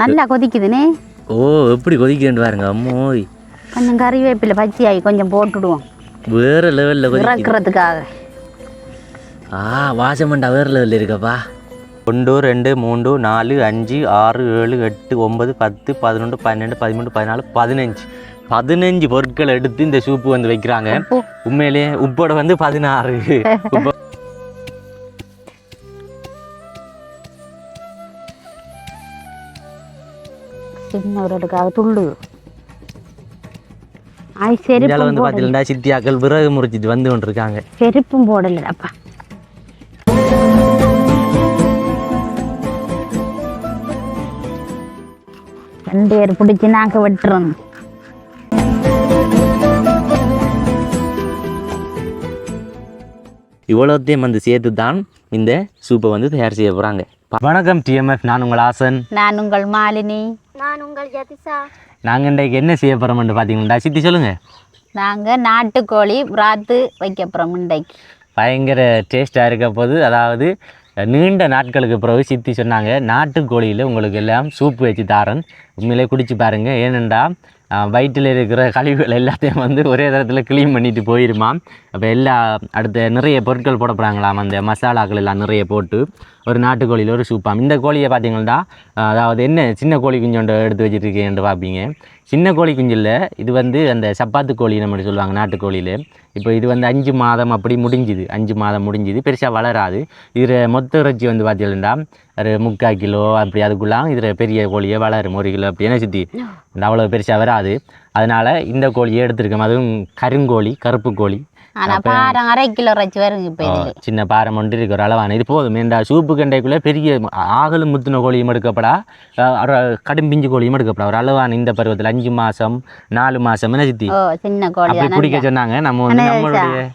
நல்லா கொதிக்குதுனே. ஓ எப்படி கொதிக்கிறேன் பாருங்க அம்மோய். கொஞ்சம் கறிவேப்பிலை பச்சையாகி கொஞ்சம் போட்டுடுவோம். வேற லெவலில் இறக்குறதுக்காக. ஆ வாசமண்டா வேற லெவலில் இருக்கப்பா. ஒன்று ரெண்டு மூன்று நாலு அஞ்சு ஆறு ஏழு எட்டு ஒன்பது பத்து பதினொன்று பன்னெண்டு பதிமூணு பதினாலு பதினஞ்சு. பதினஞ்சு பொருட்கள் எடுத்து இந்த சூப்பு வந்து வைக்கிறாங்க. உண்மையிலேயே உப்போட வந்து பதினாறு. உப்பு சின்ன ஒரு இடத்துக்காக துள்ளு. ஆய் இந்தியாவில் செருப்பும் வந்து போடல. பார்த்தீங்கன்னா சித்தியாக்கள் விறகு முறிச்சிட்டு வந்து கொண்டிருக்காங்க. செருப்பும் போடலப்பா ரெண்டு பேர் பிடிச்சி நாக்க வெட்டுறோம். இவ்வளோத்தையும் வந்து சேர்த்து தான் இந்த சூப்பை வந்து தயார் செய்ய போகிறாங்க வணக்கம் டிஎம்எஃப் நான் உங்கள் ஆசன். நான் உங்கள் மாலினி. நான் உங்கள் ஜதிசா. நாங்கள் இன்றைக்கு என்ன செய்ய போகிறோம்னு பார்த்தீங்கன்னா சித்தி சொல்லுங்கள் நாங்கள் நாட்டுக்கோழி ராத்து வைக்க போகிறோம் இன்றைக்கு. பயங்கர டேஸ்ட்டாக இருக்க போது அதாவது நீண்ட நாட்களுக்கு பிறகு சித்தி சொன்னாங்க நாட்டுக்கோழியில் உங்களுக்கு எல்லாம் சூப்பு வச்சு தாரேன். உண்மையிலே குடிச்சு பாருங்க. ஏனெண்டா வயிற்றில் இருக்கிற கழிவுகள் எல்லாத்தையும் வந்து ஒரே தரத்தில் க்ளீன் பண்ணிட்டு போயிருமாம். அப்போ எல்லா அடுத்த நிறைய பொருட்கள் போட போகிறாங்களாம் அந்த மசாலாக்கள் எல்லாம் நிறைய போட்டு ஒரு நாட்டுக்கோழியில் ஒரு சூப்பாம் இந்த கோழியை பார்த்தீங்கன்னா அதாவது என்ன சின்ன கோழி குஞ்சோண்ட எடுத்து வச்சுருக்கேன்ட்டு பார்ப்பீங்க. சின்ன கோழி குஞ்சில் இது வந்து அந்த சப்பாத்து கோழி நம்ம சொல்லுவாங்க நாட்டுக்கோழியில். இப்போ இது வந்து அஞ்சு மாதம் அப்படி முடிஞ்சுது. அஞ்சு மாதம் முடிஞ்சுது. பெருசாக வளராது. இதில் மொத்த இறைச்சி வந்து பார்த்தீங்கன்னா ஒரு முக்கால் கிலோ அப்படி அதுக்குள்ளாம் இதில் பெரிய கோழியே வளரும். ஒரு கிலோ அப்படி. என்ன சுற்றி அவ்வளோ பெருசாக வராது. அதனால் இந்த கோழியை எடுத்துருக்கோம். அதுவும் கருங்கோழி கருப்பு கோழி. ஆனால் பாரம் அரை கிலோ இறைச்சி வருங்க இப்போ சின்ன பாரம் ஒன்று இருக்கிற அளவான. இது போதும். ஏண்டா சூப்பு கண்டைக்குள்ளே பெரிய ஆகலும் முத்தின கோழியும் எடுக்கப்படா. ஒரு கடும் பிஞ்சு கோழியும் எடுக்கப்படா. ஒரு அளவான இந்த பருவத்தில் அஞ்சு மாதம் நாலு மாதம் என்ன சித்தி? சின்ன கோழி அப்படி பிடிக்க சொன்னாங்க. நம்ம வந்து நம்மளுடைய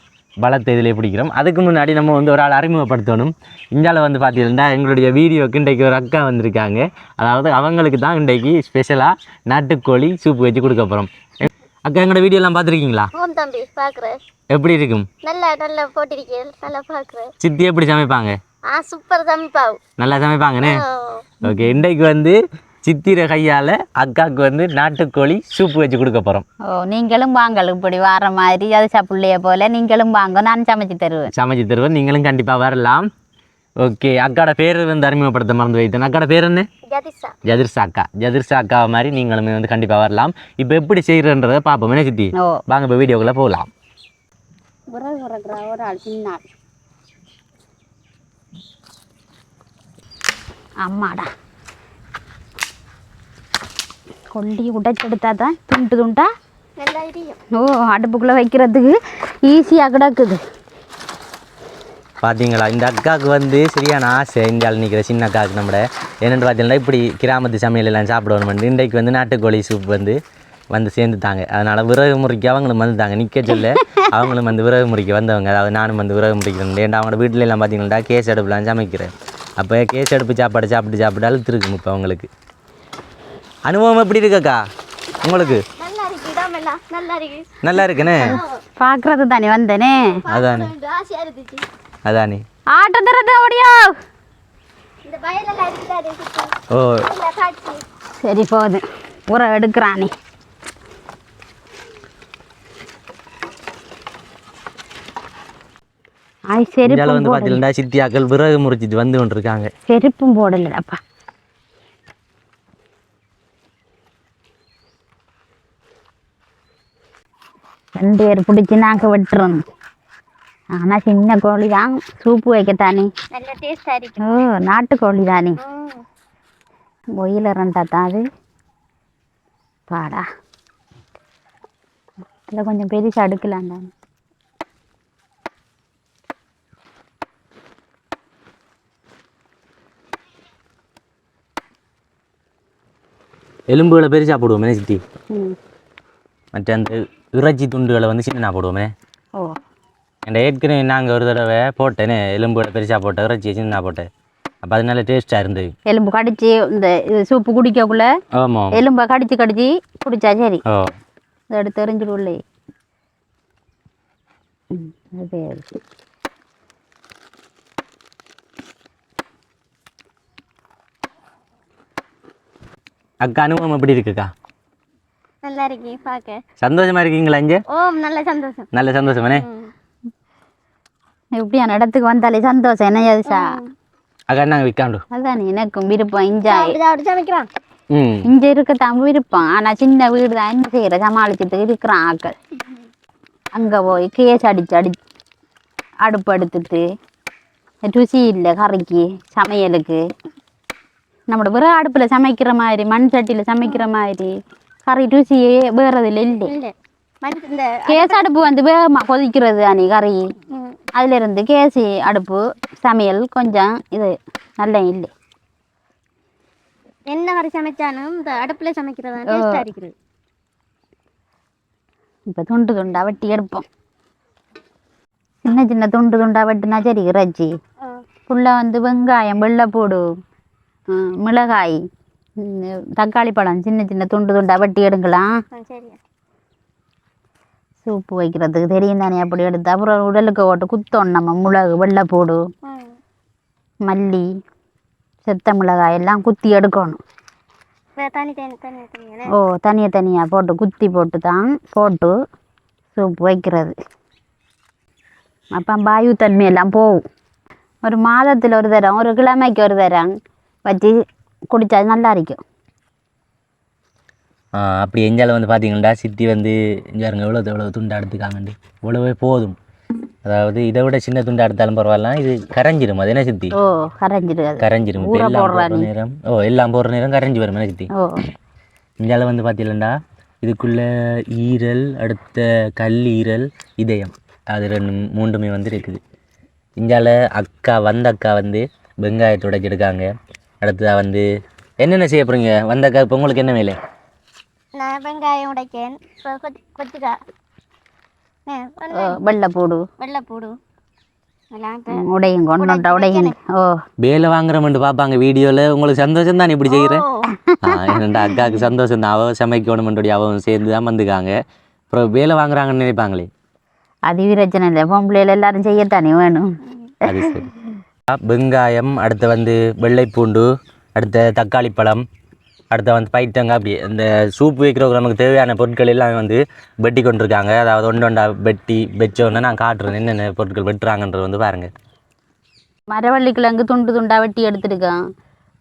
பலத்தை இதிலே பிடிக்கிறோம். அதுக்கு முன்னாடி நம்ம வந்து ஒரு ஆள் அறிமுகப்படுத்தணும். இந்தியாவில் வந்து பார்த்தீங்கன்னா எங்களுடைய வீடியோக்கு இன்றைக்கு ஒரு அக்கா வந்திருக்காங்க. அதாவது அவங்களுக்கு தான் இன்றைக்கு ஸ்பெஷலாக நாட்டுக்கோழி சூப்பு வச்சு கொடுக்க போகிறோம் அக்கா எங்களோட வீடியோலாம் பார்த்துருக்கீங்களா? ஓம் தம்பி பார்க்குறேன். எப்படி இருக்கும்? நல்லா நல்லா போட்டிருக்கேன் நல்லா பார்க்குறேன். சித்தி எப்படி சமைப்பாங்க? ஆ சூப்பர் தம்பி பாவு நல்லா சமைப்பாங்கண்ணே ஓகே இன்றைக்கு வந்து சித்திரை கையால் அக்காவுக்கு வந்து நாட்டுக்கோழி சூப்பு வச்சு கொடுக்க போகிறோம் ஓ நீங்களும் வாங்கல் இப்படி வார மாதிரி அது சாப்பிள்ளைய போல நீங்களும் வாங்க நான் சமைச்சு தருவேன். சமைச்சு தருவேன் நீங்களும் கண்டிப்பாக வரலாம். ஓகே அக்காட பேர் வந்து அறிமுகப்படுத்த மறந்து வைத்தேன். அக்காட பேர் என்ன? ஜதிர்சா அக்கா ஜதிர்சா அக்கா மாதிரி நீங்களுமே வந்து கண்டிப்பாக வரலாம். இப்போ எப்படி செய்கிறன்றதை பார்ப்போம். என்ன சித்தி? வாங்க இப்போ வீடியோக்குள்ளே போகலாம். அம்மாடா. கொல்லி உடைச்செடுத்தா தான் துண்டு? துண்டா ஓ அடுப்புக்குள்ளே வைக்கிறதுக்கு ஈஸியாக கிடக்குது. பார்த்தீங்களா இந்த அக்காவுக்கு வந்து சரியான ஆசை. இந்தியாவில் நிற்கிற சின்ன அக்காவுக்கு நம்மட. என்னென்னு பார்த்தீங்கன்னா இப்படி கிராமத்து சமையல் எல்லாம் சாப்பிடணும் இன்றைக்கு வந்து நாட்டுக்கோழி சூப் வந்து வந்து சேர்ந்துட்டாங்க. அதனால் விறகு முறிக்க அவங்களும் வந்துட்டாங்க. நிற்க சொல்ல அவங்களும் வந்து விறகு முறிக்க வந்தவங்க. அதாவது நானும் வந்து விறகு முறிக்கிறேன் ஏன்டா அவங்களோட வீட்டில எல்லாம் பார்த்தீங்கன்னா கேஸ் அடுப்புலாம் சமைக்கிறேன். அப்போ கேஸ் அடுப்பு சாப்பாடு சாப்பிட்டு சாப்பிட்டு அழுத்துருக்கும் இப்போ அவங்களுக்கு. அனுபவம் எப்படி இருக்குக்கா உங்களுக்கு? நல்லா இருக்கு இடமெல்லாம் நல்லா இருக்கு. நல்லா இருக்குண்ணே பார்க்கறது தானே வந்தேனே? அதானே. அதானே. ஆட்டோ தரத ஓடியோ. ஓ. சரி போகுது. உர எடுக்கிறானே. ஆய் செருப்பும் வந்து பார்த்தீங்கன்னா சித்தியாக்கள் விறகு முறிச்சிட்டு வந்து கொண்டிருக்காங்க. செருப்பும் போடலப்பா ரெண்டு பேர் பிடிச்சி நாக்க வெட்டுறோம். ஆனால் சின்ன கோழி தான் சூப்பு வைக்கத்தானே நல்லா டேஸ்டா இருக்கு ஓ நாட்டுக்கோழி தானே. ஒயில ரெண்டா தான் அது பாடா இதில் கொஞ்சம் பெருசாக அடுக்கலாம் தானே எலும்புகளை பெருசாக போடுவோமே சித்தி மற்ற அந்த இறைச்சி துண்டுகளை வந்து சின்ன போடுவோமே ஓ என் ஏற்கனவே நாங்கள் ஒரு தடவை போட்டேனே எலும்புகளை பெருசாக போட்டேன் இறைச்சி சின்ன போட்டேன். அப்போ அது நல்ல டேஸ்ட்டாக இருந்தது. எலும்பு கடிச்சு இந்த இது சூப்பு குடிக்கக்குள்ள ஆமாம் எலும்பை கடிச்சு கடிச்சு குடிச்சா சரி. ஓ இதை எடுத்து அதே இருக்கு அக்கா அனுபவம் எப்படி இருக்குக்கா நல்லா இருக்கி பார்க்க சந்தோஷமா இருக்கீங்களா இங்கே? ஓம் நல்ல சந்தோஷம். நல்ல சந்தோஷமானே எப்படியான இடத்துக்கு வந்தாலே சந்தோஷம். என்ன யதுஷா அக்கா நாங்கள் விற்காண்டு அதான் எனக்கும் விருப்பம். ம். இங்க இருக்கத்தான் விருப்பம். ஆனா சின்ன வீடு தான் என்ன செய்யற? சமாளிச்சுட்டு இருக்கிறான் ஆக்கள். அங்க போய் கேஸ் அடிச்சு அடி அடுப்பு எடுத்துட்டு ருசி இல்லை கறிக்கு சமையலுக்கு. நம்மளோட விறகு அடுப்புல சமைக்கிற மாதிரி மண் சட்டியில சமைக்கிற மாதிரி கறி ருசியே வேறதுல இல்லை. இல்லை. மஞ்சள் இந்த கேஸ் அடுப்பு வந்து வேகமா கொதிக்கிறது அனி கறி. ம், அதுல இருந்து கேசி அடுப்பு சமையல் கொஞ்சம் இது நல்ல இல்லை. என்ன கறி சமைச்சாலும் இந்த அடுப்புல சமைக்கிறது இருக்குது. இப்போ துண்டு துண்டா வெட்டி எடுப்போம். சின்ன சின்ன துண்டு துண்டா வெட்டினா சரி இறைச்சி. ஃபுல்லாக வந்து வெங்காயம் வெள்ளைப்பூடு மிளகாய் தக்காளி பழம் சின்ன சின்ன துண்டு துண்டா வெட்டி எடுக்கலாம். சூப்பு வைக்கிறதுக்கு தெரியும் தானே அப்படி எடுத்து அப்புறம் உடலுக்கு ஓட்டு குத்தோம் நம்ம மிளகு வெள்ளைப்பூடு. மல்லி செத்த மிளகாய் எல்லாம் குத்தி எடுக்கணும். ஓ தனியாக தனியாக போட்டு குத்தி போட்டு தான் போட்டு சூப் வைக்கிறது. அப்போ வாயு தன்மையெல்லாம் போகும். ஒரு மாதத்தில் ஒரு தரம் ஒரு கிழமைக்கு ஒரு தரம் வச்சு குடித்தா நல்லா இருக்கும். அப்படி எஞ்சால வந்து பார்த்தீங்கன்னா சித்தி வந்து இங்கே இருங்க எவ்வளோ எவ்வளோ துண்டா எடுத்துக்காங்கண்டு இவ்வளவே போதும். அதாவது இதை விட சின்ன துண்டா எடுத்தாலும் பரவாயில்ல இது கரைஞ்சிரும் அது என்ன சித்தி? கரைஞ்சிரும் எல்லாம் போடுறா நேரம் ஓ எல்லாம் போடுற நேரம் கரைஞ்சி வரும் என்ன சித்தி? இந்தியாவில் வந்து பார்த்தீங்கன்னா இதுக்குள்ள ஈரல் அடுத்த கல்லீரல் இதயம். அது ரெண்டு மூன்றுமே வந்து இருக்குது. இந்தியாவில் அக்கா வந்த அக்கா வந்து வெங்காயத்தை உடைச்சி எடுக்காங்க. அடுத்ததாக வந்து என்னென்ன செய்ய போகிறீங்க வந்த அக்கா இப்போ உங்களுக்கு என்ன வேலை? நான் வெங்காயம் உடைக்கேன் கொத்திக்கா வெள்ளைப்பூடு எல்லாம் இப்ப ம், உடையும் கொண்டு உடையும் ஓ வேலை வாங்குறோம்னு பார்ப்பாங்க வீடியோவில் உங்களுக்கு சந்தோஷம் தான் இப்படி செய்கிறேன் ஓ என்னடா அக்காவுக்கு சந்தோஷம் தான் அவ சமைக்கணுமென்றி அவன் சேர்ந்து தான் வந்துக்காங்க அப்புறம் வேலை வாங்குறாங்கன்னு நினைப்பாங்களே அது பிரச்சனை இல்லை பொம்பளையில எல்லாரும் செய்யத்தானே வேணும் வெங்காயம் அடுத்து வந்து வெள்ளைப்பூண்டு அடுத்த தக்காளி பழம் அடுத்து வந்து பைட்டங்க அப்படி இந்த சூப் வைக்கிறவங்க நமக்கு தேவையான பொருட்கள் எல்லாம் வந்து வெட்டி கொண்டிருக்காங்க. அதாவது ஒன்று ஒன்றா வெட்டி வச்சோன்னே நான் காட்டுறேன் என்னென்ன பொருட்கள் வெட்டுறாங்கன்றது வந்து பாருங்க. மரவள்ளி கிழங்கு துண்டு துண்டா வெட்டி எடுத்துருக்கோம்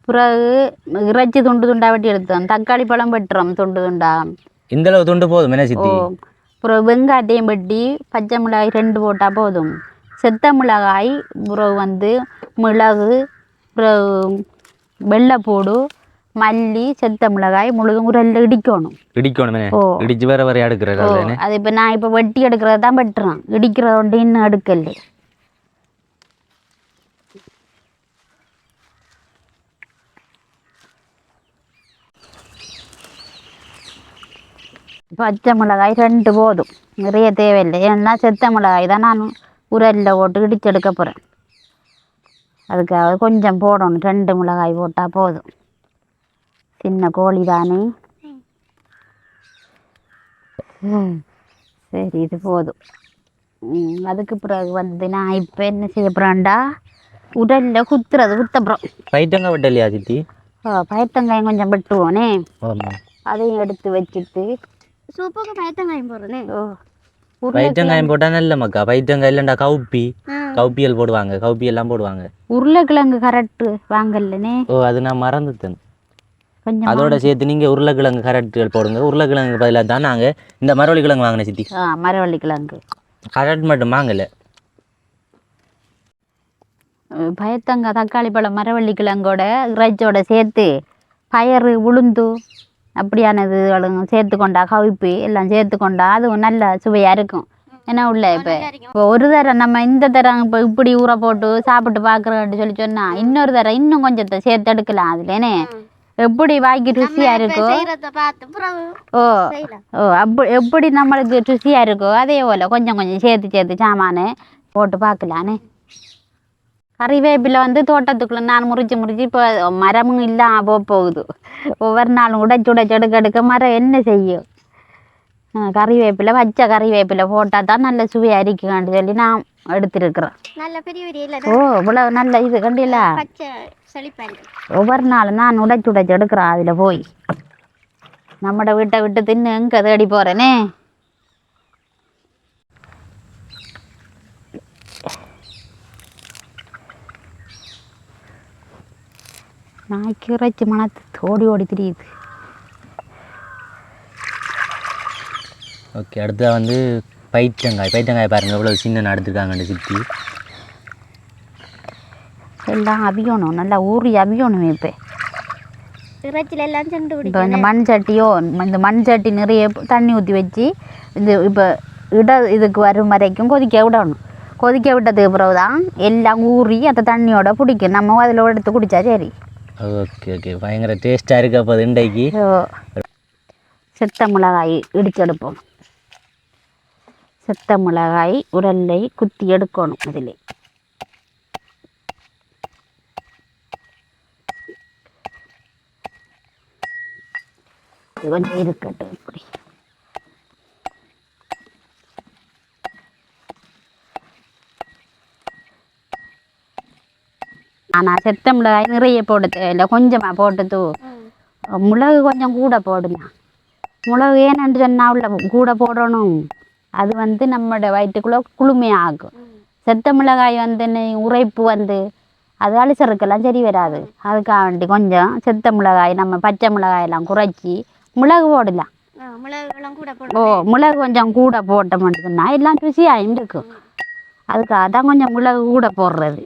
பிறகு இறைச்சி துண்டு துண்டா வெட்டி எடுத்தோம் தக்காளி பழம் வெட்டுறோம் துண்டு துண்டா. இந்த அளவு துண்டு போதும் என்ன சித்தி? அப்புறம் வெங்காயத்தையும் வெட்டி பச்சை மிளகாய் ரெண்டு போட்டால் போதும். செத்த மிளகாய் பிறகு வந்து மிளகு பிறகு வெள்ளைப்பூடு மல்லி செத்த மிளகாய் முழுதும் உரல்ல இடிக்கணும் இடிக்கணுமே. இடிச்சு வேற வேற எடுக்கிறது அது இப்போ நான் இப்போ வெட்டி எடுக்கிறத தான் வெட்டுறேன் இடிக்கிறத ஒன்று இன்னும் எடுக்கல பச்சை மிளகாய் ரெண்டு போதும் நிறைய தேவையில்லை ஏன்னா செத்த மிளகாய் தான் நான் உரலில் போட்டு இடிச்செடுக்க போகிறேன் அதுக்காக கொஞ்சம் போடணும் ரெண்டு மிளகாய் போட்டால் போதும் சின்ன கோழி தானே சரி இது போதும். அதுக்கு பிறகு வந்து நான் இப்போ என்ன செய்ய போகிறேன்டா உடலில் குத்துறது குத்தப்புறம். பைட்டங்க வெட்டலையா சித்தி? பயத்தங்காயம் கொஞ்சம் வெட்டுவோனே. அதையும் எடுத்து வச்சுட்டு. சூப்புக்கு பயத்தங்காயம் போடுறேனே. ஓ. உருளை பைட்டங்காயம் போட்டால் நல்ல மக்கா. பைட்டங்காய் இல்லைண்டா கவுப்பி. கவுப்பியல் போடுவாங்க கவுப்பி எல்லாம் போடுவாங்க. உருளைக்கிழங்கு கரெக்டு வாங்கலனே ஓ அது நான் மறந்துட்டேன். கொஞ்சம் அதோட சேர்த்து நீங்கள் உருளைக்கிழங்கு கரெக்டுகள் போடுங்க. உருளைக்கிழங்கு பதிலாக தான் நாங்கள் இந்த மரவள்ளி கிழங்கு வாங்கின சித்தி. ஆ மரவள்ளி கிழங்கு கரெக்ட் மட்டும் வாங்கலை. அஹ் பயத்தங்காய் தக்காளி பழம் மரவள்ளி கிழங்கோட இறைச்சியோட சேர்த்து பயறு உளுந்து அப்படியானதுகளும் சேர்த்து கொண்டா கவிப்பு எல்லாம் சேர்த்து கொண்டா அதுவும் நல்ல சுவையாக இருக்கும். என்ன உள்ள இப்போ? இப்போ ஒரு தரம் நம்ம இந்த தரம் இப்போ இப்படி ஊற போட்டு சாப்பிட்டு பார்க்குறோன்னு சொல்லி சொன்னா இன்னொரு தரம் இன்னும் கொஞ்சத்தை சேர்த்து எடுக்கலாம். அதுலேனே எப்படி வாய்க்கு ருசியாக இருக்கோ? ஓ ஓ அப்படி எப்படி நம்மளுக்கு ருசியாக இருக்கோ அதே போல் கொஞ்சம் கொஞ்சம் சேர்த்து சேர்த்து சாமானு போட்டு பார்க்கலானே கறிவேப்பிலை வந்து தோட்டத்துக்குள்ள நான் முறிச்சு முறிச்சு இப்போ மரமும் இல்லாம போக போகுது ஒவ்வொரு நாளும் உடைச்சு உடைச்சு எடுக்க எடுக்க மரம் என்ன செய்யும்? கறிவேப்பிலை பச்சை கறிவேப்பிலை போட்டால் தான் நல்ல சுவையாக இருக்குன்னு சொல்லி நான் எடுத்துருக்குறேன் ஓ இவ்வளோ நல்ல இது கண்டில ஒவ்வொரு நாளும் நான் உடைச்சு உடைச்சு எடுக்கிறேன் அதில் போய் நம்மட வீட்டை விட்டு தின்னு எங்கே தேடி போகிறேனே நாய்க்கு இறைச்சி மனத்து ஓடி ஓடி திரியுது ஓகே அடுத்தது வந்து பைத்தங்காய். பைத்தங்காய் பாருங்கள் எவ்வளோ சின்ன எடுத்துருக்காங்கன்னு சித்தி. எல்லாம் அவியணும் நல்லா ஊறி அவியணும் இப்போ. இறைச்சில எல்லாம் செண்டு இப்போ இந்த மண் சட்டியோ இந்த மண் சட்டி நிறைய தண்ணி ஊற்றி வச்சு இந்த இப்போ இட இதுக்கு வரும் வரைக்கும் கொதிக்க விடணும். கொதிக்க விட்டதுக்கு பிறகு தான் எல்லாம் ஊறி அந்த தண்ணியோட பிடிக்கும். நம்ம அதில் எடுத்து குடித்தா சரி. Okay okay. பயங்கர டேஸ்ட்டாக இருக்க போகுது இன்றைக்கு. ஸோ செத்த மிளகாய் இடிச்செடுப்போம் செத்த மிளகாய் உரல்லை குத்தி எடுக்கணும் அதில். இது கொஞ்சம் இருக்கட்டும் இப்படி. ஆனால் செத்த மிளகாய் நிறைய போட்டு தேவையில்லை கொஞ்சமாக போட்டு தூ மிளகு கொஞ்சம் கூட போடலாம் மிளகு ஏன்னு சொன்னால் உள்ள கூட போடணும். அது வந்து நம்மளோட வயிற்றுக்குள்ளே குளுமையாகும். செத்த மிளகாய் வந்து உரைப்பு வந்து அது அலிசருக்கெல்லாம் சரி வராது. அதுக்காக வேண்டி கொஞ்சம் செத்த மிளகாய் நம்ம பச்சை மிளகாயெல்லாம் குறைச்சி மிளகு போடலாம். ஓ மிளகு கொஞ்சம் கூட போட்ட மட்டும்னா எல்லாம் ருசியாயும் இருக்கும் அதுக்காக தான் கொஞ்சம் மிளகு கூட போடுறது.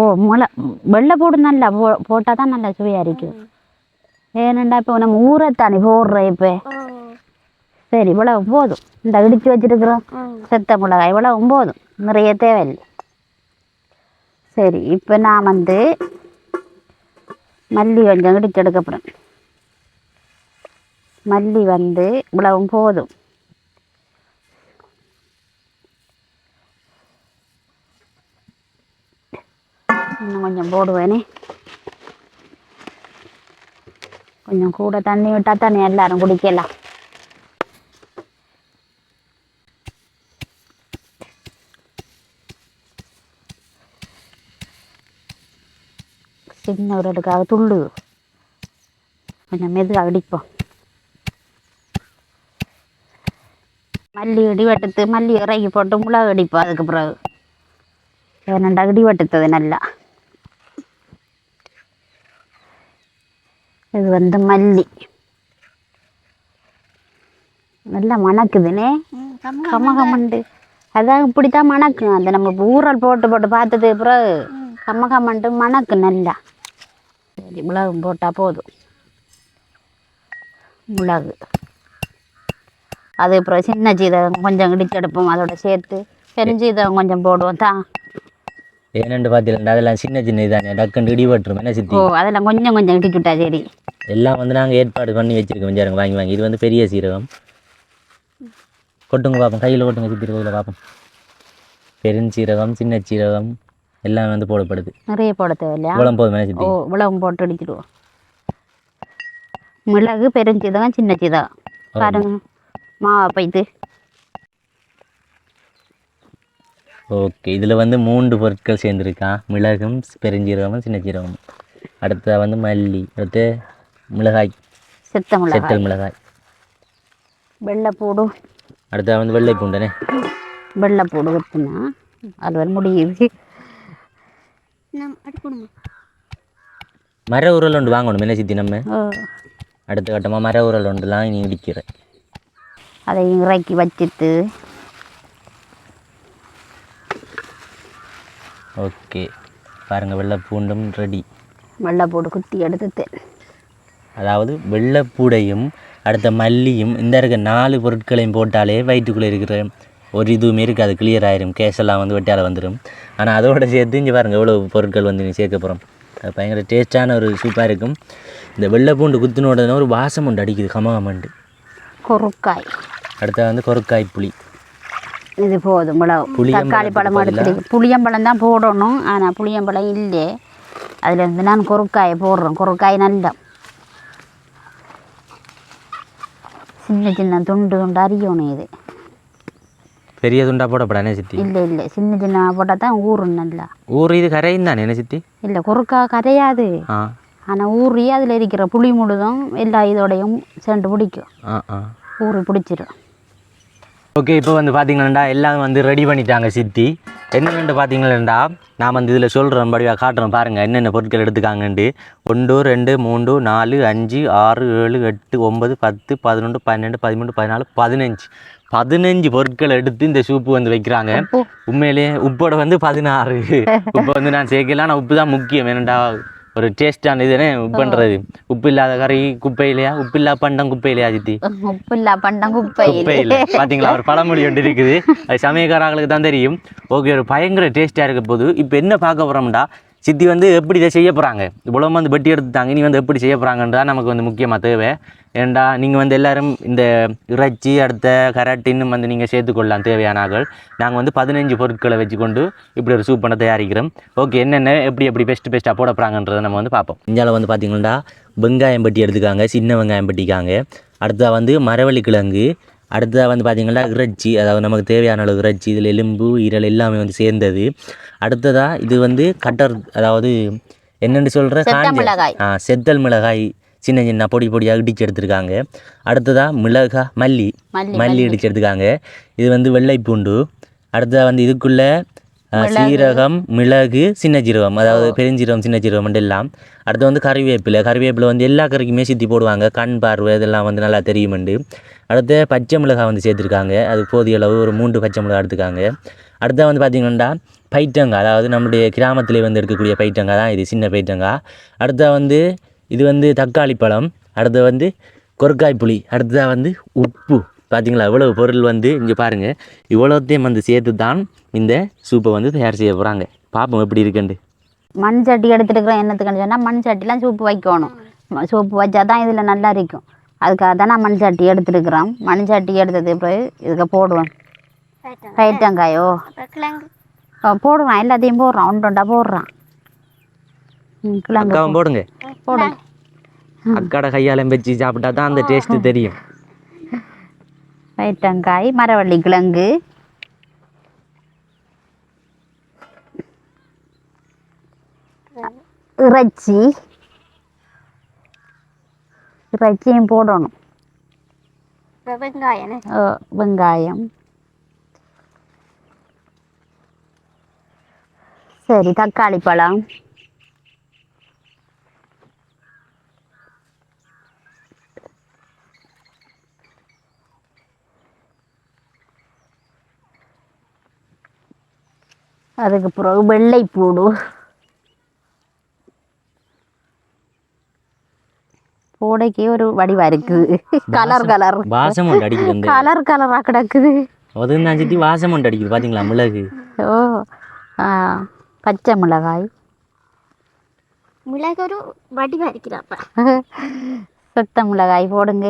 ஓ மிள வெள்ளை போடு நல்லா போ போட்டால் தான் நல்லா சுவையாக இருக்கும் ஏனண்டா இப்போ நம்ம ஊரைத்தானே போடுறோம் இப்போ. சரி இவ்வளவு போதும். இந்த இடித்து வச்சிருக்கிறோம். செத்த மிளகாய் இவ்வளவும் போதும். நிறைய தேவையில்லை. சரி இப்போ நான் வந்து மல்லி கொஞ்சம் இடிச்சு எடுக்க மல்லி வந்து இவ்வளவும் போதும். இன்னும் கொஞ்சம் போடுவேனே. கொஞ்சம் கூட தண்ணி விட்டால் தானே எல்லாரும் குடிக்கலாம். சின்ன ஒரு அடுக்காக துள்ளு. கொஞ்சம் மெதுவாக அடிப்போம் மல்லி இடி வெட்டத்து மல்லி இறக்கி போட்டு மிளகு அடிப்போம் அதுக்கு பிறகு. ஏனண்டா இடி வெட்டுத்தது நல்லா. இது வந்து மல்லி. நல்லா மணக்குதுனே. கமகமண்டு அதான் இப்படி தான் மணக்கும் அந்த நம்ம ஊறல் போட்டு போட்டு பார்த்தது பிறகு கமகமண்டு மணக்கு நல்லா. சரி மிளகு போட்டால் போதும். மிளகு. அது அப்புறம் சின்ன சீரகம் கொஞ்சம் இடிச்செடுப்போம் அதோட சேர்த்து பெருஞ்சீரகம் கொஞ்சம் போடுவோம் தான். ஏனென்று பார்த்தீங்கன்னா அதெல்லாம் சின்ன சின்ன இதானே டக்குன்னு இடிபட்டுரும். என்ன சித்தி? ஓ அதெல்லாம் கொஞ்சம் கொஞ்சம் இடிச்சு விட்டா சரி. எல்லாம் வந்து நாங்கள் ஏற்பாடு பண்ணி வச்சிருக்கோம் கொஞ்சம் வாங்கி வாங்கி. இது வந்து பெரிய சீரகம். கொட்டுங்க பார்ப்போம் கையில் கொட்டுங்க சித்தி கையில் பார்ப்போம் பெருஞ்சீரகம் சின்ன சீரகம் எல்லாம் வந்து போடப்படுது. நிறைய போட தேவையில்லையா? இவ்வளோ போதும் என்ன ஓ சித்தி இவ்வளவு போட்டு அடிச்சிடுவோம் மிளகு பெருஞ்சீரகம் சின்ன சீரகம். பாருங்க மாவை பைத்து ஓகே இதில் வந்து மூன்று பொருட்கள் சேர்ந்துருக்கான் மிளகும் பெருஞ்சீரகமும் சின்ன சீரகமும் அடுத்த வந்து மல்லி அடுத்து மிளகாய். செத்த மிளகாய். செத்தல் மிளகாய். வெள்ளைப்பூடு அடுத்த வந்து வெள்ளை பூண்டனே வெள்ளைப்பூடு விற்றுனா அது வரை முடியுது. மர உரல் ஒன்று வாங்கணும் என்ன சித்தி நம்ம? அடுத்த கட்டமாக மர உரல் ஒன்றுலாம் நீ இடிக்கிற அதை இறக்கி வச்சுட்டு ஓகே. பாருங்கள் வெள்ளை பூண்டும் ரெடி வெள்ளைப்பூடு குத்தி எடுத்துட்டு அதாவது வெள்ளைப்பூடையும் அடுத்த மல்லியும் இந்த இருக்க நாலு பொருட்களையும் போட்டாலே வயிற்றுக்குள்ளே இருக்கிற ஒரு இதுவுமே இருக்காது கிளியர் ஆயிரும். கேஸெல்லாம் வந்து வெட்டால வந்துடும் ஆனால் அதோட சேர்த்து இங்கே பாருங்கள் எவ்வளோ பொருட்கள் வந்து சேர்க்க போகிறோம் அது பயங்கர டேஸ்ட்டான ஒரு சூப்பாக இருக்கும். இந்த வெள்ளை பூண்டு குத்தின உடனே ஒரு வாசம் உண்டு அடிக்குது கமகமண்டு குறுக்காய். அடுத்த வந்து கொரக்காய் புளி. இது போதும் புளியம்பழம் தக்காளி பழம் எடுத்து புளியம்பழம் தான் போடணும். ஆனால் புளியம்பழம் இல்லை. அதில் இருந்து நான் குறுக்காயை போடுறேன். குறுக்காய் நல்லா. சின்ன சின்ன துண்டு துண்டு அறியணும் இது. பெரிய துண்டா போடப்படானே சித்தி? இல்லை இல்லை. சின்ன சின்ன போட்டால் தான் ஊறும் நல்லா. ஊர் இது கரையும் தானே என்ன சித்தி? இல்லை குறுக்கா கரையாது. ஆனால் ஊறி அதில் இருக்கிற புளி முழுதும் எல்லா இதோடையும் சேர்ந்து பிடிக்கும். ஊறி பிடிச்சிரும். ஓகே இப்போ வந்து பார்த்தீங்கன்னா எல்லாம் வந்து ரெடி பண்ணிட்டாங்க சித்தி. என்னென்னு பார்த்தீங்கன்னா நான் வந்து இதில் சொல்கிறேன் படிவாக காட்டுறேன் பாருங்கள் என்னென்ன பொருட்கள் எடுத்துக்காங்கன்ட்டு. ஒன்று ரெண்டு மூன்று நாலு அஞ்சு ஆறு ஏழு எட்டு ஒன்பது பத்து பதினொன்று பன்னெண்டு பதிமூணு பதினாலு பதினஞ்சு. பதினஞ்சு பொருட்கள் எடுத்து இந்த சூப்பு வந்து வைக்கிறாங்க. உண்மையிலேயே உப்போட வந்து பதினாறு. உப்பு வந்து நான் சேர்க்கலாம் ஆனால் உப்பு தான் முக்கியம். ஏனண்டா ஒரு டேஸ்டான இதுனே உப்புன்றது உப்பு இல்லாத கறி குப்பையிலையா உப்பு இல்லா பண்டம் குப்பையிலையா சித்தி உப்பு இல்லா பண்டம் குப்பையில் பாத்தீங்களா ஒரு பழமொழி ஒன்று இருக்குது அது சமயக்காரர்களுக்கு தான் தெரியும் ஓகே ஒரு பயங்கர டேஸ்ட்டாக இருக்க போது இப்போ என்ன பார்க்க போகிறோம்டா சித்தி வந்து எப்படி இதை செய்ய போகிறாங்க இவ்வளோ வந்து பெட்டி எடுத்துட்டாங்க. இனி வந்து எப்படி செய்ய போகிறாங்கன்றா நமக்கு வந்து முக்கியமாக தேவை. ஏன்டா நீங்கள் வந்து எல்லோரும் இந்த இறைச்சி அடுத்த கரட் இன்னும் வந்து நீங்கள் சேர்த்துக்கொள்ளலாம் தேவையானார்கள் நாங்கள் வந்து பதினஞ்சு பொருட்களை வச்சுக்கொண்டு இப்படி ஒரு சூப் பண்ண தயாரிக்கிறோம். ஓகே என்னென்ன எப்படி எப்படி பெஸ்ட்டு பெஸ்ட்டாக போட போகிறாங்கன்றதை நம்ம வந்து பார்ப்போம். இந்தியாவில் வந்து பார்த்திங்கன்னா வெங்காயம் பட்டி எடுத்துக்காங்க சின்ன வெங்காயம் பட்டிக்காங்க அடுத்ததாக வந்து மரவள்ளி கிழங்கு அடுத்ததாக வந்து பார்த்தீங்கன்னா இறைச்சி அதாவது நமக்கு தேவையான அளவு இறைச்சி இதில் எலும்பு ஈரல் எல்லாமே வந்து சேர்ந்தது. அடுத்ததாக இது வந்து கட்டர் அதாவது என்னென்னு சொல்கிற மிளகாய். ஆ செத்தல் மிளகாய் சின்ன சின்ன பொடி பொடியாக இடிச்சு எடுத்திருக்காங்க அடுத்ததாக மிளகா மல்லி. மல்லி இடிச்சு எடுத்துக்காங்க இது வந்து வெள்ளை பூண்டு அடுத்ததாக வந்து இதுக்குள்ள சீரகம் மிளகு சின்ன ஜீரகம் அதாவது பெருஞ்சீரகம் சின்ன ஜீரகம் எல்லாம். அடுத்து வந்து கறிவேப்பிலை கறிவேப்பிலை வந்து எல்லா கறிக்குமே சித்தி போடுவாங்க. கண் பார்வை இதெல்லாம் வந்து நல்லா தெரியுமெண்டு. அடுத்து பச்சை மிளகாய் வந்து சேர்த்துருக்காங்க. அது போதிய அளவு ஒரு மூன்று பச்சை மிளகாய் எடுத்துக்காங்க. அடுத்தது வந்து பார்த்திங்கன்னா பைட்டங்காய். அதாவது நம்முடைய கிராமத்திலே வந்து இருக்கக்கூடிய பைட்டங்காய் தான் இது சின்ன பைட்டங்காய். அடுத்தது வந்து இது வந்து தக்காளி பழம். அடுத்தது வந்து கொர்க்காய் புளி. அடுத்ததாக வந்து உப்பு. பார்த்தீங்களா இவ்வளவு பொருள் வந்து இங்கே பாருங்கள் இவ்வளோத்தையும் வந்து சேர்த்து தான் இந்த சூப்பை வந்து தயார் செய்ய போகிறாங்க பார்ப்போம் எப்படி இருக்குன்ட்டு. மண் சட்டி எடுத்துருக்குறோம் என்னத்துக்குன்னு சொன்னால் மண் சட்டிலாம் சூப்பு வைக்கணும். சோப்பு சூப்பு வச்சா தான் இதில் நல்லா இருக்கும். அதுக்காக தான் நான் மண் சட்டி எடுத்துருக்குறோம். மண் சட்டி எடுத்தது பிறகு இதுக்கு போடுவேன் கிழங்கு. போடுறான் எல்லாத்தையும் போடுறான். ஒன்று ஒன்றா போடுறான். கிழங்கு போடுங்க. போடுங்க. அக்காட கையால் வச்சு சாப்பிட்டா தான் அந்த டேஸ்ட்டு தெரியும். பயிற்றங்காய் மரவள்ளி கிழங்கு. இறைச்சி. அப்புறம் வெங்காயம் ஓ, வெங்காயம் சரி தக்காளி பழம் அதுக்கு பிறகு வெள்ளைப்பூடு பூடைக்கு ஒரு வடிவா இருக்குது கலர் கலர். வாசம் ஒன்று அடிக்குது கலர் கலராக கிடக்குது. சித்தி வாசம் ஒன்று அடிக்குது பார்த்தீங்களா மிளகு. ஓ பச்சை மிளகாய். மிளகு ஒரு வடிவா இருக்கிறாப்ப சுத்த மிளகாய் போடுங்க.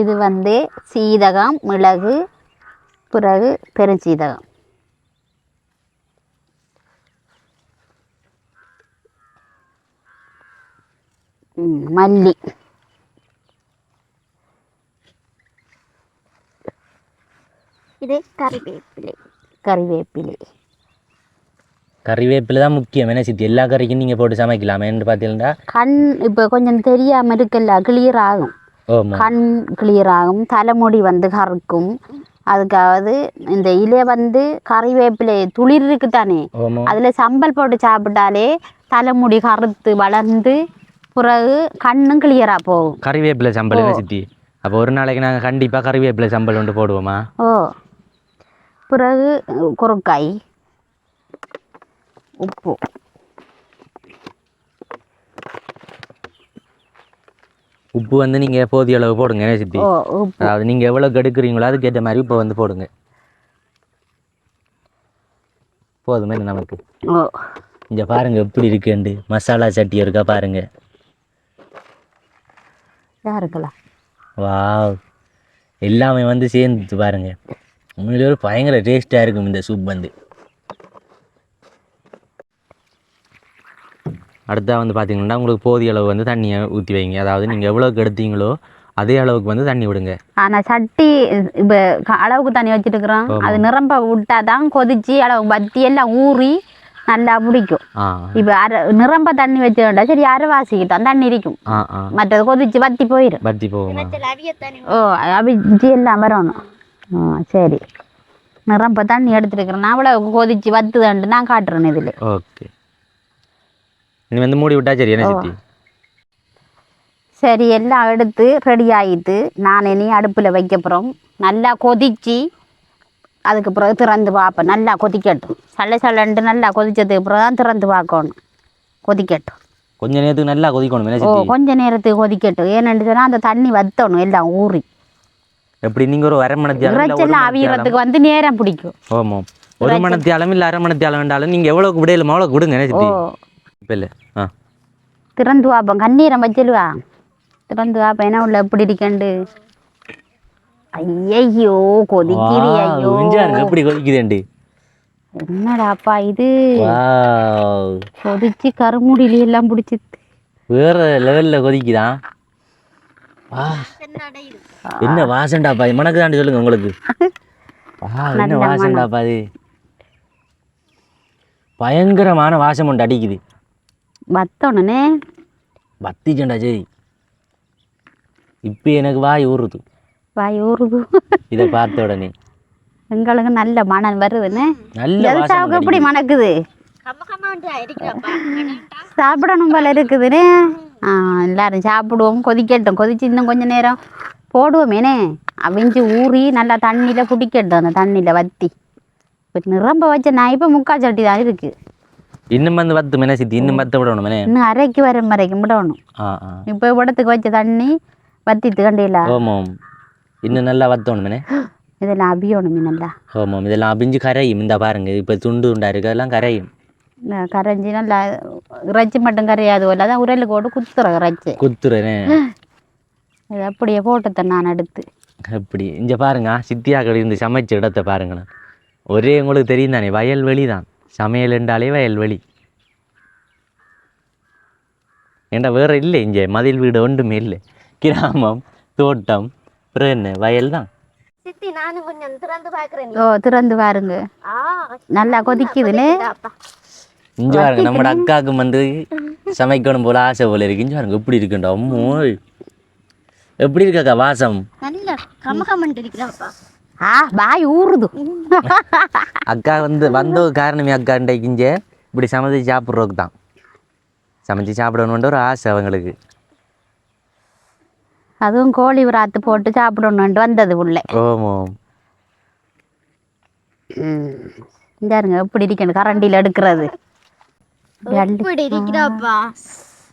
இது வந்து சீதகம் மிளகு பிறகு பெருஞ்சீதகம். ம், மல்லி. இது கறிவேப்பிலை. கறிவேப்பிலை. கறிவேப்பிலை தான் முக்கியம். என்ன சித்தி எல்லா கறிக்கும் நீங்கள் போட்டு சமைக்கலாமேன்னு பார்த்தீங்கன்னா கண் இப்போ கொஞ்சம் தெரியாமல் இருக்குல்ல கிளியர் ஆகும். கண் கிளியர் ஆகும். தலைமுடி வந்து கறுக்கும். அதுக்காவது இந்த இலை வந்து கறிவேப்பிலை துளிர் இருக்கு தானே ஓமா அதில் சம்பல் போட்டு சாப்பிட்டாலே தலைமுடி கருத்து வளர்ந்து பிறகு கண்ணும் கிளியராக போகும். கறிவேப்பிலை சம்பல் என்ன சித்தி? அப்போ ஒரு நாளைக்கு நாங்கள் கண்டிப்பாக கறிவேப்பிலை சம்பல் ஒன்று போடுவோமா? ஓ. பிறகு குறுக்காய் உப்பு. உப்பு வந்து நீங்கள் போதிய அளவு போடுங்க என்ன சித்தி? அதாவது நீங்கள் எவ்வளோக்கு எடுக்கிறீங்களோ அதுக்கேற்ற மாதிரி இப்போ வந்து போடுங்க. போதுமே நமக்கு? ஓ. இங்கே பாருங்க எப்படி இருக்குண்டு மசாலா சட்டி இருக்கா பாருங்க. யாருக்கலாம் வாவ். எல்லாமே வந்து சேர்ந்து பாருங்க. உண்மையிலே ஒரு பயங்கர டேஸ்ட்டாக இருக்கும் இந்த சூப் வந்து. அடுத்தா வந்து பார்த்தீங்கன்னா உங்களுக்கு போதிய அளவு வந்து தண்ணியை ஊற்றி வைங்க. அதாவது நீங்கள் எவ்வளோக்கு எடுத்தீங்களோ அதே அளவுக்கு வந்து தண்ணி விடுங்க. ஆனால் சட்டி இப்போ அளவுக்கு தண்ணி வச்சுருக்குறோம். அது நிரம்ப விட்டா தான் கொதிச்சு அளவு வத்தி எல்லாம் ஊறி நல்லா பிடிக்கும் இப்போ அரை நிரம்ப தண்ணி வச்சு வேண்டாம் சரி அரைவாசிக்கு தான் தண்ணி இருக்கும். மற்றது கொதிச்சு வத்தி போயிடும் பத்தி போகுமா. ஓ அவிச்சி எல்லாம் வரணும். சரி. நிரம்ப தண்ணி எடுத்துருக்கிறேன். நான் அவ்வளோ கொதிச்சு வத்துதான்ட்டு நான் காட்டுறேன் இதில். ஓகே. நீ வந்து மூடி விட்டா சரி என்ன சித்தி? சரி எல்லாம் எடுத்து ரெடி ஆகிட்டு நான் இனி அடுப்பில் வைக்க போகிறோம் நல்லா கொதிச்சு அதுக்கு பிறகு திறந்து பார்ப்பேன். நல்லா கொதிக்கட்டும். சல்ல சல்லன்ட்டு நல்லா கொதிச்சதுக்கு பிறகு தான் திறந்து பார்க்கணும். கொதிக்கட்டும். கொஞ்ச நேரத்துக்கு நல்லா கொதிக்கணும் ஓ கொஞ்ச நேரத்துக்கு கொதிக்கட்டும். ஏன்னு சொன்னால் அந்த தண்ணி வத்தணும் எல்லாம் ஊறி. எப்படி? நீங்க ஒரு அரை மணி அவியறதுக்கு வந்து நேரம் பிடிக்கும். ஆமாம் ஒரு மணி தியாலம் இல்லை அரை மணி தியாலம் வேண்டாலும் நீங்க எவ்வளோக்கு விடையிலுமோ அவ்வளோ கொடுங்க என்ன இப்போ இல்லை. ஆ. திறந்து பார்ப்போம். கண்ணீரம் வச்சிருவா திறந்து பார்ப்பேன் என்ன உள்ள எப்படி இருக்கண்டு? ஐயையோ கொதிக்கிது ஐயோ. எப்படி கொதிக்குதுண்டு என்னடாப்பா இது? கொதிச்சு கருமுடியில எல்லாம் பிடிச்சி. வேற லெவல்ல கொதிக்குதான் வா. என்ன வாசண்டாப்பா மணக்கு தாண்டி சொல்லுங்க உங்களுக்கு. என்ன வாசண்டாப்பா இது? பயங்கரமான வாசம் ஒன்று அடிக்குது. வத்தணுனே பத்திச்சண்டா சரி. இப்போ எனக்கு வாய் ஊறுது. வாய் ஊறுது இதை பார்த்த உடனே. எங்களுக்கு நல்ல மனம் வருதுன்னு. எதுக்காக எப்படி. மணக்குது? சாப்பிடணும் போல இருக்குதுன்னு. எல்லாரும் சாப்பிடுவோம். கொதிக்கட்டும். கொதிச்சு இன்னும் கொஞ்ச நேரம் போடுவோமேனே. அவிஞ்சு ஊறி நல்லா தண்ணியில் பிடிக்கட்டும் அந்த தண்ணியில் வத்தி. இப்போ நிரம்ப வச்ச நான் இப்போ முக்கால் சட்டி தான் இருக்கு. இன்னும் வந்து பத்து மென சித்தி? இன்னும் பத்த விடணும் இன்னும் அரைக்கு வரும் வரைக்கும் விடணும். இப்போ இடத்துக்கு வச்ச தண்ணி வத்திட்டு கண்டியில? ஓமோம். இன்னும் நல்லா வத்தணும் இதெல்லாம் அபியணுமே நல்லா ஓமோம் இதெல்லாம் அபிஞ்சு கரையும் இந்த பாருங்க இப்போ துண்டு துண்டா இருக்கு அதெல்லாம் கரையும் கரைஞ்சி நல்லா இறைச்சி மட்டும் கரையாது போல தான் உரலுக்கு போட்டு குத்துறேன் இறைச்சி குத்துறேனே இது அப்படியே போட்டுத்தேன் நான் எடுத்து அப்படி இங்கே பாருங்க சித்தியாக்கள் இருந்து சமைச்ச இடத்த பாருங்கண்ணா ஒரே உங்களுக்கு தெரியும் தானே வயல்வெளி தான் சமையல் என்றாலே வயல்வெளி ஏண்டா வேற இல்லை இங்கே மதில் வீடு ஒன்றுமே இல்லை கிராமம் தோட்டம் அப்புறம் என்ன? வயல் தான் சித்தி நானும் கொஞ்சம் திறந்து பாக்குறேன் ஓ திறந்து பாருங்க. ஆ நல்லா கொதிக்குதுன்னு? இங்கே பாருங்க நம்மட அக்காவுக்கு வந்து சமைக்கணும் போல ஆசை போல இருக்கு. இங்கே பாருங்க எப்படி இருக்குண்டா? அம்மோ எப்படி இருக்காக்கா வாசம்? நல்ல கம்ம கம்மண்டு இருக்கிறப்பா ஆ பாய் ஊறுது. அக்கா வந்து வந்த காரணமே அக்கா இன்றைக்கு இங்கே இப்படி சமைச்சு சாப்பிட்றதுக்கு தான் சமைச்சு சாப்பிடணுன்ற ஒரு ஆசை அவங்களுக்கு. அதுவும் கோழி விராத்து போட்டு சாப்பிடணுன்ட்டு வந்தது உள்ள. இந்தாருங்க எப்படி இருக்கணும் கரண்டியில் எடுக்கிறது.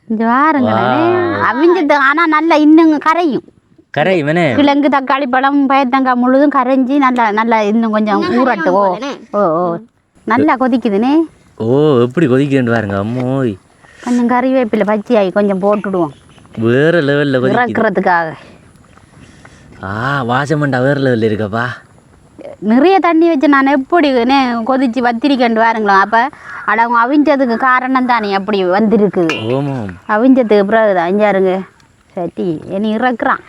இங்க பாருங்களே அவிஞ்சது ஆனா நல்லா இன்னும் கரையும். கிழங்கு தக்காளி பழம் பயத்தங்காய் முழுதும் கரைஞ்சி நல்லா நல்லா இன்னும் கொஞ்சம் ஊறட்டு ஓ ஓ ஓ. நல்லா கொதிக்குதுனே. ஓ எப்படி கொதிக்கிட்டு பாருங்க அம்மோய். கொஞ்சம் கறிவேப்பிலை பச்சையாகி கொஞ்சம் போட்டுடுவோம். வேற லெவலில் இறக்குறதுக்காக. ஆ வாசமண்டா வேற லெவலில் இருக்கப்பா. நிறைய தண்ணி வச்சு நான் எப்படி கொதிச்சு வத்திரிக்கண்டு பாருங்களேன். அப்போ அட அவங்க அவிஞ்சதுக்கு காரணம் தானே அப்படி வந்திருக்குது ஓமோம் அவிஞ்சதுக்கு பிறகு தான் அஞ்சாருங்க சரி இனி இறக்குறான்.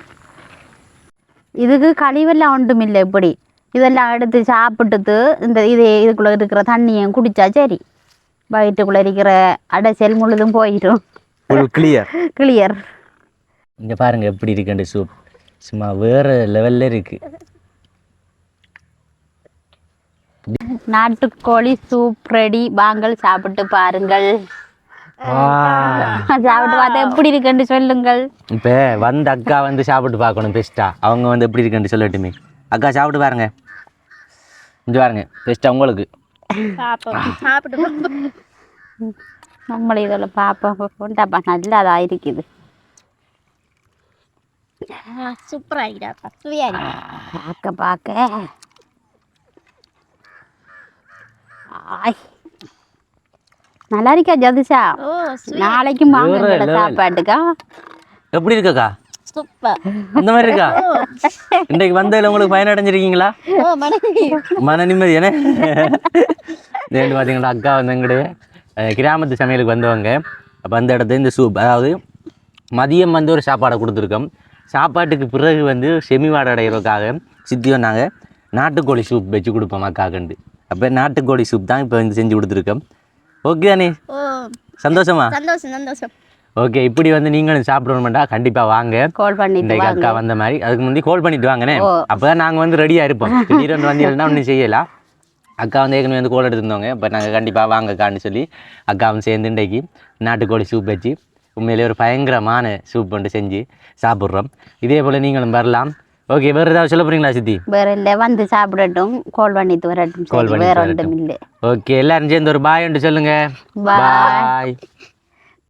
இதுக்கு கழிவெல்லாம் ஒன்றும் இல்லை இப்படி. இதெல்லாம் எடுத்து சாப்பிட்டுட்டு இந்த இது இதுக்குள்ளே இருக்கிற தண்ணியை குடிச்சா சரி. வயிற்றுக்குள்ளே இருக்கிற அடைசல் முழுதும் போயிடும். கிளியர் கிளியர் இங்கே பாருங்க எப்படி இருக்குண்டு சூப் சும்மா வேற லெவலில் இருக்கு. நாட்டுக்கோழி சூப் ரெடி வாங்கள் சாப்பிட்டு பாருங்கள். சாப்பிட்டு பார்த்தா எப்படி இருக்குன்னு சொல்லுங்கள். இப்போ வந்த அக்கா வந்து சாப்பிட்டு பார்க்கணும் பெஸ்ட்டா அவங்க வந்து எப்படி இருக்குன்னு சொல்லட்டுமே. அக்கா சாப்பிட்டு பாருங்க. இங்கே பாருங்க பெஸ்ட்டா உங்களுக்கு. சாப்பிட்டு நம்மள இதில் பார்ப்போம் நல்லா இருக்குது. சூப்பரா இருக்கிறாப்பா சுவையா இருக்கு பார்க்க பார்க்க ஆய் நல்லா இருக்கா ஜதுஷா எங்கட level. சாப்பாட்டுக்கா எப்படி இருக்கக்கா சூப்பர் அந்த மாதிரி இருக்கா இன்றைக்கு வந்ததில் உங்களுக்கு பயனடைஞ்சிருக்கீங்களா மன நிம்மதி என்ன ரெண்டு பார்த்தீங்கன்னா அக்கா வந்து அஹ், கிராமத்து சமையலுக்கு வந்தவங்க அப்போ அந்த இடத்துல இந்த சூப் அதாவது மதியம் வந்து ஒரு சாப்பாடை கொடுத்துருக்கோம் சாப்பாட்டுக்கு பிறகு வந்து செமி வாடை அடைகிறதுக்காக சித்தி வந்தாங்க. நாட்டுக்கோழி சூப் வச்சு கொடுப்போம் அக்காக்கண்டு அப்போ நாட்டுக்கோழி சூப் தான் இப்போ வந்து செஞ்சு கொடுத்துருக்கோம். ஓகே தானே? சந்தோஷமா? சந்தோஷம் சந்தோஷம். ஓகே இப்படி வந்து நீங்களும் சாப்பிடணுமெண்டா கண்டிப்பாக வாங்க. கால் பண்ணிட்டு அக்கா வந்த மாதிரி. அதுக்கு முந்தி கால் பண்ணிட்டு வாங்கண்ணே. அப்போ தான் நாங்கள் வந்து ரெடியாக இருப்போம். திடீர்னு வந்தீங்கன்னா ஒன்றும் செய்யலாம் அக்கா வந்து ஏற்கனவே வந்து கோல் எடுத்திருந்தவங்க. இப்போ நாங்கள் கண்டிப்பாக வாங்கக்கான்னு சொல்லி அக்காவும் சேர்ந்து இன்றைக்கு நாட்டுக்கோழி சூப் வச்சு உண்மையிலே ஒரு பயங்கரமான சூப் வந்து செஞ்சு சாப்பிட்றோம். இதே போல் நீங்களும் வரலாம். ஓகே வேறு ஏதாவது சொல்ல போகிறீங்களா சித்தி? வேற இல்லை வந்து சாப்பிடட்டும். கால் பண்ணிட்டு வரட்டும் சரி பண்ணிட்டு வேற. ஒன்றும் இல்லை. ஓகே எல்லாரும் சேர்ந்து ஒரு பாய் ஒன்று சொல்லுங்கள் Bye. பாய்